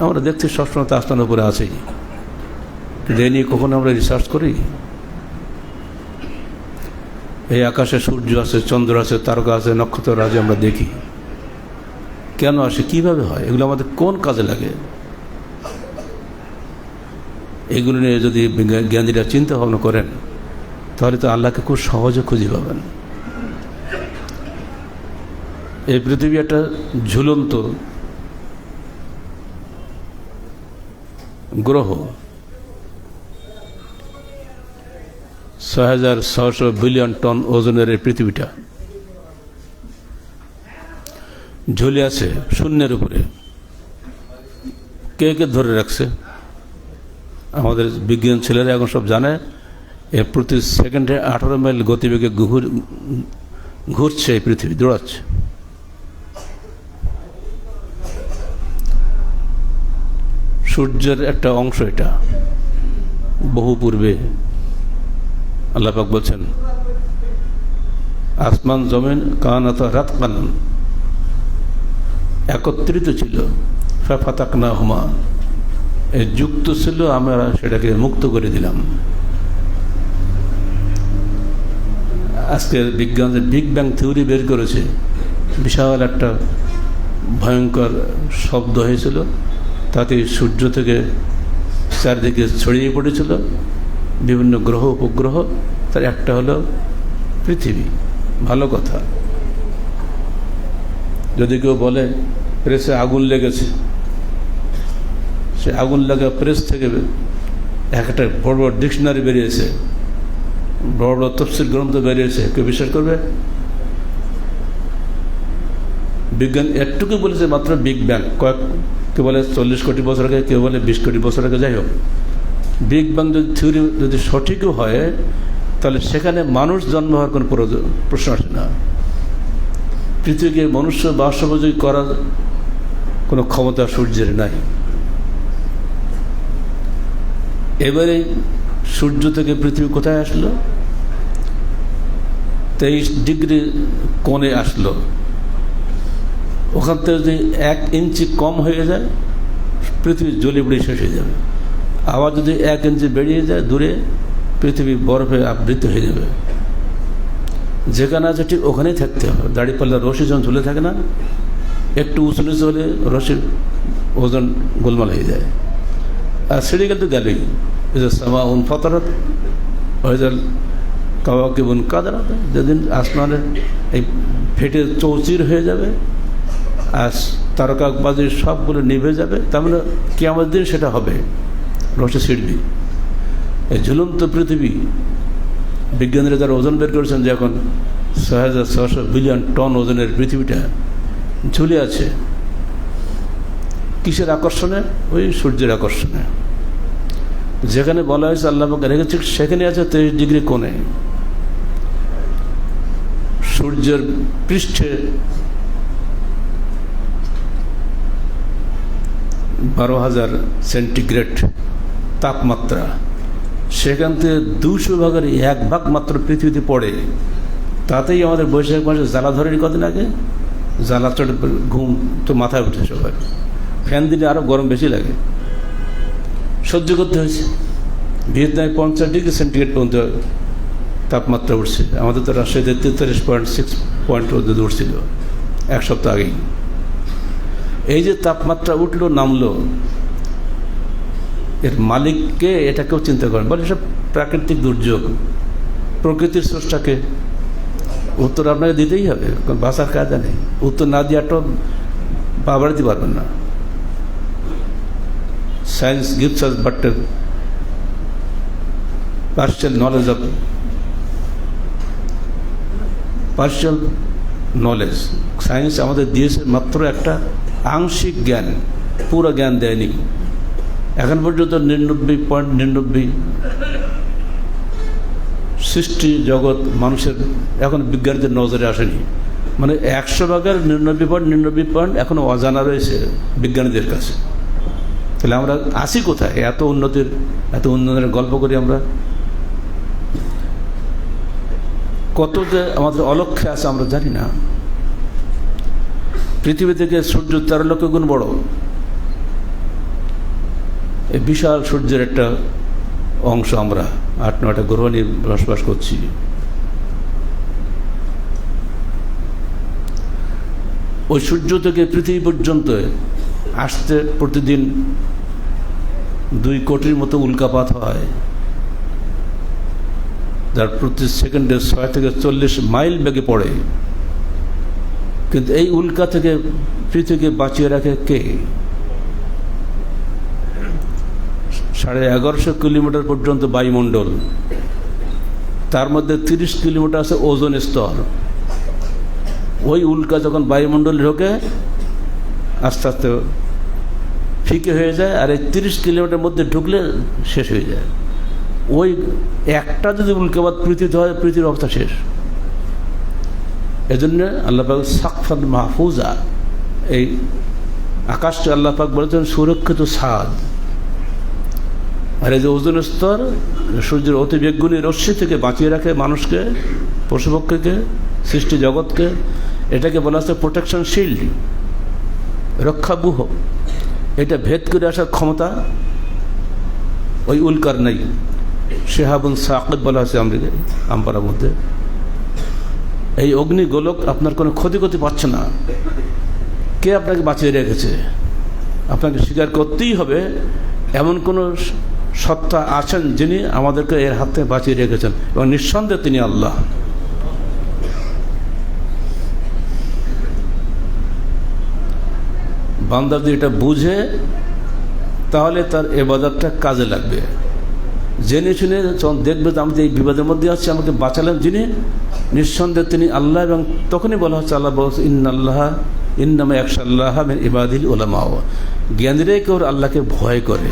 আমরা দেখছি সবসময় তো আসমানের উপরে এ নিয়ে কখনো আমরা রিসার্চ করি? এই আকাশে সূর্য আছে, চন্দ্র আছে, তারকা আছে, নক্ষত্র আছে, আমরা দেখি। কেন আসে? কীভাবে হয়? এগুলো আমাদের কোন কাজে লাগে? এগুলো নিয়ে যদি জ্ঞানীরা চিন্তা ভাবনা করেন, তাহলে তো আল্লাহকে খুব সহজে খুঁজে পাবেন। এই পৃথিবী একটা ঝুলন্ত গ্রহ। ছয় হাজার ছশো বিলিয়ন টন ওজনের এই পৃথিবীটা। ঝুলে আছে শূন্যের উপরে। কে কে ধরে রাখছে? আমাদের বিজ্ঞান ছেলেরা এখন সব জানে, এ প্রতি সেকেন্ডে আঠারো মাইল গতিবেগে ঘুর- ঘুরছে এই পৃথিবী, দৌড়াচ্ছে। সূর্যের একটা অংশ এটা। বহু পূর্বে আল্লাপাক বলছেন, আসমান জমিন কানাত রাত কানন একত্রিত ছিল ফাতাক না হুমা এ যুক্ত ছিল, আমরা সেটাকে মুক্ত করে দিলাম। আজকে বিজ্ঞান যে বিগ ব্যাং থিওরি বের করেছে, বিশাল একটা ভয়ঙ্কর শব্দ হয়েছিল। তাতে সূর্য থেকে চারদিকে ছড়িয়ে পড়েছিল। বিভিন্ন গ্রহ, উপগ্রহ, তার একটা হলো পৃথিবী। ভালো কথা। যদি কেউ বলে প্রেসে আগুন লেগেছে। সে আগুন লাগা প্রেস থেকে একটা বড় বড় ডিকশনারি বেরিয়েছে। বড় বড় তফসিল গ্রন্থ বেরিয়েছে। কেউ বিশ্বাস করবে? বিজ্ঞান একটুকু বলেছে মাত্র বিগ ব্যাং কয়েক, কেউ বলে চল্লিশ কোটি বছর আগে, কেউ বলে বিশ কোটি বছর আগে, যাই হোক। বিগ ব্যাং যদি থিওরি যদি সঠিকও হয়, তাহলে সেখানে মানুষ জন্ম হওয়ার কোনো প্রশ্ন আসে না। পৃথিবীকে মনুষ্য বাসোপযোগী করার কোনো ক্ষমতা সূর্যের নাই। এবারে সূর্য থেকে পৃথিবী কোথায় আসলো? তেইশ ডিগ্রি কোণে আসলো। ওখান থেকে যদি এক ইঞ্চি কম হয়ে যায়, পৃথিবী পুড়ে শেষ হয়ে যাবে। আবার যদি এক ইঞ্চি বেরিয়ে যায় দূরে, পৃথিবী বরফে আবৃত হয়ে যাবে। যেখানে আছে ঠিক ওখানেই থাকতে হবে। দাড়িপাল্লা রশি যখন ঝুলে থাকে না, একটু উঁচু নিচু হলে রশির ওজন গোলমাল হয়ে যায়। আর সিঁড়ি কিন্তু গেলেই যে সামা উন ফতরত হয়ে যাল কাওয়া কেবন কাদারাত, যেদিন আসমানের এই ফেটে চৌচির হয়ে যাবে আর তারকাবাজির সবগুলো নিভে যাবে, তার মানে কেমন দিন সেটা হবে। রসে ছিড়বি। এই ঝুলন্ত পৃথিবী, বিজ্ঞানীরা যারা ওজন বের করেছেন যে এখন ছয় হাজার ছশো বিলিয়ন টন ওজনের পৃথিবীটা ঝুলে আছে, কিসের আকর্ষণে? ওই সূর্যের আকর্ষণে। যেখানে বলা হয়েছে আল্লাহ পাক রেখেছে সেখানে আছে তেইশ ডিগ্রি কোণে। সূর্যের পৃষ্ঠে বারো হাজার সেন্টিগ্রেড তাপমাত্রা। সেখান থেকে দুশো ভাগের এক ভাগ মাত্র পৃথিবীতে পড়ে। তাতেই আমাদের বৈশাখ মাসে জ্বালা ধরেনি কদিন আগে? জ্বালা চড়ে ঘুম তো মাথায় উঠে সবাই। ফ্যান দিলে আরও গরম বেশি লাগে। সহ্য করতে হয়েছে। ভিয়েতনামে পঞ্চাশ ডিগ্রি সেন্টিগ্রেড পর্যন্ত তাপমাত্রা উঠছে। আমাদের তো রাজশাহীতে তেতাল্লিশ পয়েন্ট সিক্স পয়েন্ট পর্যন্ত উঠছিল এক সপ্তাহ আগেই। এই যে তাপমাত্রা উঠল, নামলো, এর মালিককে এটাকেও চিন্তা করেন। বলে, এসব প্রাকৃতিক দুর্যোগ, প্রকৃতির স্রষ্টাকে। উত্তর আপনাকে দিতেই হবে বাঁচার কাজে নেই উত্তর না দেওয়াটা বাবার দিতে পারবেন না। Science gives us but partial knowledge of partial knowledge science আমাদের দিয়েছে মাত্র একটা আংশিক জ্ঞান, পুরো জ্ঞান দেয়নি। এখন পর্যন্ত নিরানব্বই পয়েন্ট নিরানব্বই সৃষ্টি জগৎ মানুষের এখন বিজ্ঞানীদের নজরে আসেনি। মানে একশো ভাগের নিরানব্বই পয়েন্ট নিরানব্বই পয়েন্ট এখনও অজানা রয়েছে বিজ্ঞানীদের কাছে। তাহলে আমরা আসি কোথায়? এত উন্নতির, এত উন্নয়নের গল্প করি আমরা। কত যে আমাদের অলক্ষ্যে আছে আমরা জানি না। পৃথিবী থেকে সূর্য তেরো লক্ষ গুণ বড়। এই বিশাল সূর্যের একটা অংশ আমরা আট নয়টা গ্রহ নিয়ে বসবাস করছি। ওই সূর্য থেকে পৃথিবী পর্যন্ত আসতে প্রতিদিন দুই কোটির মতো উল্কাপাত হয়। যার প্রতি সেকেন্ডে ছয় থেকে চল্লিশ মাইল বেগে পড়ে। কিন্তু এই উল্কা থেকে, পৃথিবীকে বাঁচিয়ে রাখে কে? সাড়ে এগারোশো কিলোমিটার পর্যন্ত বায়ুমণ্ডল। তার মধ্যে তিরিশ কিলোমিটার আছে ওজন স্তর। ওই উল্কা যখন বায়ুমণ্ডলে ঢোকে, আস্তে আস্তে ফিকে হয়ে যায়, আর এই তিরিশ কিলোমিটার মধ্যে ঢুকলে শেষ হয়ে যায়। ওই একটা যদি উল্কাবাদ পৃথিবীতে হয়, পৃথিবীর অবস্থা শেষ। এজন্য আল্লাপাক সাকফাদ মাহফুজা। এই আকাশটা আল্লাপাক বলেছেন, সুরক্ষিত সাদ আর এই যে ওজন স্তর, সূর্যের অতি বেগুনি রশ্মি থেকে বাঁচিয়ে রাখে মানুষকে, পশুপক্ষীকে, সৃষ্টি জগৎকে। এটাকে বলা হচ্ছে প্রোটেকশন শিল্ড রক্ষাবুহ এটা ভেদ করে আসার ক্ষমতা ওই উল্কার নেই। শেহাবুল সাকিব বলা হয়েছে আমেরিকা আমপাড়ার মধ্যে। এই অগ্নি গোলক আপনার কোনো ক্ষতি করতে পারছে না। কে আপনাকে বাঁচিয়ে রেখেছে? আপনাকে স্বীকার করতেই হবে, এমন কোনো সত্তা আছেন যিনি আমাদেরকে এর হাত বাঁচিয়ে রেখেছেন, এবং নিঃসন্দেহে তিনি আল্লাহ। বান্দা যদি এটা বুঝে, তাহলে তার এবাদতটা কাজে লাগবে। জেনে শুনে যখন দেখবে যে আমি যে এই বিবাদের মধ্যে আছি, আমাকে বাঁচালেন যিনি, নিঃসন্দেহে তিনি আল্লাহ এবং তখনই বলা হচ্ছে আল্লাহ বলছে, ইন্নাল্লাহ, ইন্নামা একশাল্লাহ ইবাদিল ওলামাও জ্ঞানীরাই কেউ আল্লাহকে ভয় করে।